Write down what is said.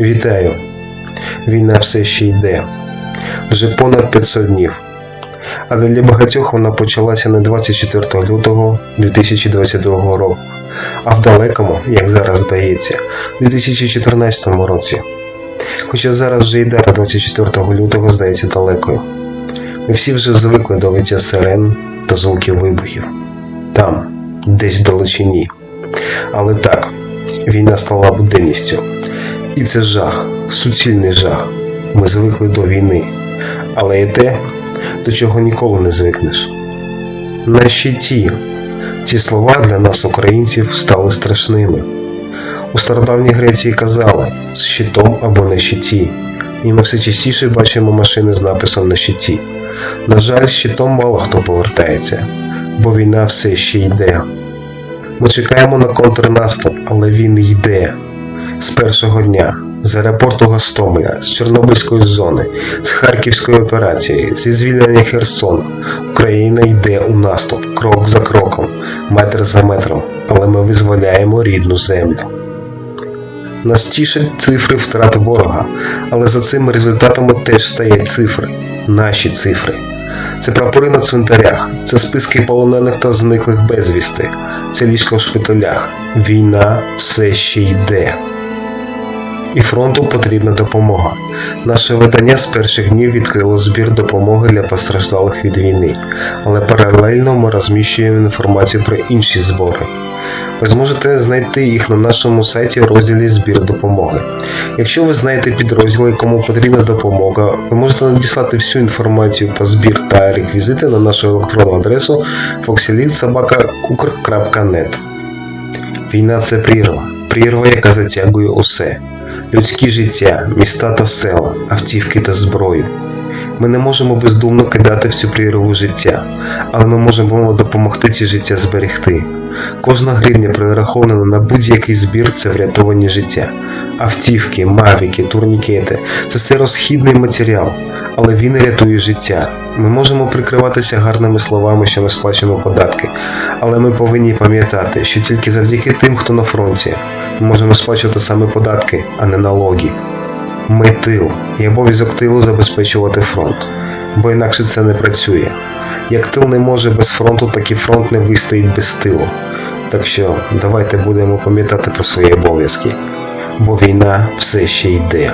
Вітаю! Війна все ще йде. Вже понад 500 днів. Але для багатьох вона почалася не 24 лютого 2022 року, а в далекому, як зараз здається, 2014 році. Хоча зараз вже і дата 24 лютого здається далекою. Ми всі вже звикли до виття сирен та звуків вибухів. Там, десь вдалечині. Але так, війна стала буденністю. І це жах, суцільний жах. Ми звикли до війни, але і те, до чого ніколи не звикнеш. На щиті ці слова для нас, українців, стали страшними. У стародавній Греції казали з щитом або на щиті, і ми все частіше бачимо машини з написом на щиті. На жаль, щитом мало хто повертається, бо війна все ще йде. Ми чекаємо на контрнаступ, але він йде з першого дня. З аеропорту Гостомеля, з Чорнобильської зони, з Харківської операції, зі звільнення Херсону. Україна йде у наступ крок за кроком, метр за метром, але ми визволяємо рідну землю. Нас тішать цифри втрат ворога, але за цими результатами теж стоять цифри, наші цифри. Це прапори на цвинтарях, це списки полонених та зниклих безвісти, це ліжка в шпиталях. Війна все ще йде. І фронту потрібна допомога. Наше видання з перших днів відкрило збір допомоги для постраждалих від війни, але паралельно ми розміщуємо інформацію про інші збори. Ви зможете знайти їх на нашому сайті у розділі Збір допомоги. Якщо ви знаєте підрозділи, кому потрібна допомога, ви можете надіслати всю інформацію про збір та реквізити на нашу електронну адресу foxelit.sobaka.kukr.net Війна це прірва, прірва, яка затягує усе. Людські життя, міста та села, автівки та зброю. Ми не можемо бездумно кидати всю прірву життя, але ми можемо допомогти ці життя зберегти. Кожна гривня прирахована на будь-який збір це врятовані життя. Автівки, мавіки, турнікети це все розхідний матеріал, але він рятує життя. Ми можемо прикриватися гарними словами, що ми сплачуємо податки, але ми повинні пам'ятати, що тільки завдяки тим, хто на фронті, ми можемо сплачувати саме податки, а не налоги. Ми тил, і обов'язок тилу забезпечувати фронт, бо інакше це не працює. Як тил не може без фронту, так і фронт не вистоїть без тилу. Так що давайте будемо пам'ятати про свої обов'язки, бо війна все ще йде.